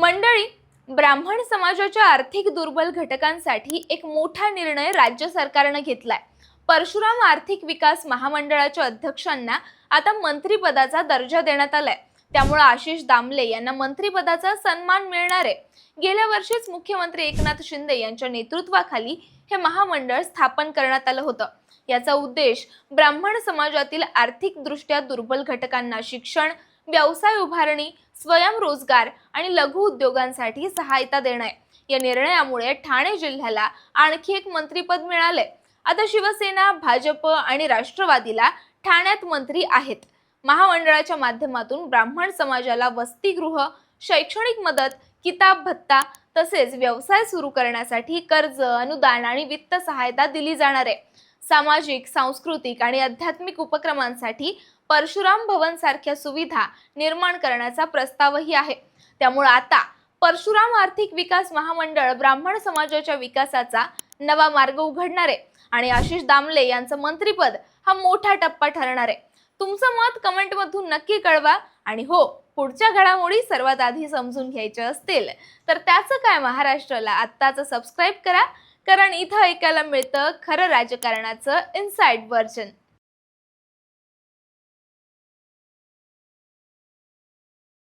मंडळी ब्राह्मण समाजाच्या आर्थिक दुर्बल घटकांसाठी एक मोठा निर्णय राज्य सरकारनं घेतलाय. परशुराम आर्थिक विकास महामंडळाच्या अध्यक्षांना आता मंत्रिपदाचा दर्जा देण्यात आलाय. त्यामुळे आशिष दामले यांना मंत्रिपदाचा सन्मान मिळणार. आहे गेल्या वर्षीच मुख्यमंत्री एकनाथ शिंदे यांच्या नेतृत्वाखाली हे महामंडळ स्थापन करण्यात आलं होतं. याचा उद्देश ब्राह्मण समाजातील आर्थिकदृष्ट्या दुर्बल घटकांना शिक्षण व्यवसाय उभारणी स्वयंरोजगार आणि लघु उद्योगांसाठी सहायता देणं आहे. या निर्णयामुळे ठाणे जिल्ह्याला आणखी एक मंत्रीपद मिळालंय. आता शिवसेना भाजप आणि राष्ट्रवादीला ठाण्यात मंत्री आहेत. महामंडळाच्या माध्यमातून ब्राह्मण समाजाला वसतिगृह शैक्षणिक मदत किताब भत्ता तसेच व्यवसाय सुरू करण्यासाठी कर्ज अनुदान आणि वित्त सहायता दिली जाणार आहे. सामाजिक सांस्कृतिक आणि आध्यात्मिक उपक्रमांसाठी परशुराम भवन सारख्या सुविधा निर्माण करण्याचा प्रस्तावही आहे. त्यामुळे आता परशुराम आर्थिक विकास महामंडळ ब्राह्मण समाजाच्या विकासाचा नवा मार्ग उघडणार आहे आणि आशिष दामले यांचं मंत्रीपद हा मोठा टप्पा ठरणार आहे. तुमचं मत कमेंटमधून नक्की कळवा आणि हो पुढच्या घडामोडी सर्वात आधी समजून घ्यायच्या असतील. तर त्याचं काय? महाराष्ट्राला आत्ताच सबस्क्राईब करा कारण इथं ऐकायला मिळतं खरं राजकारणाचं इनसाईड व्हर्जन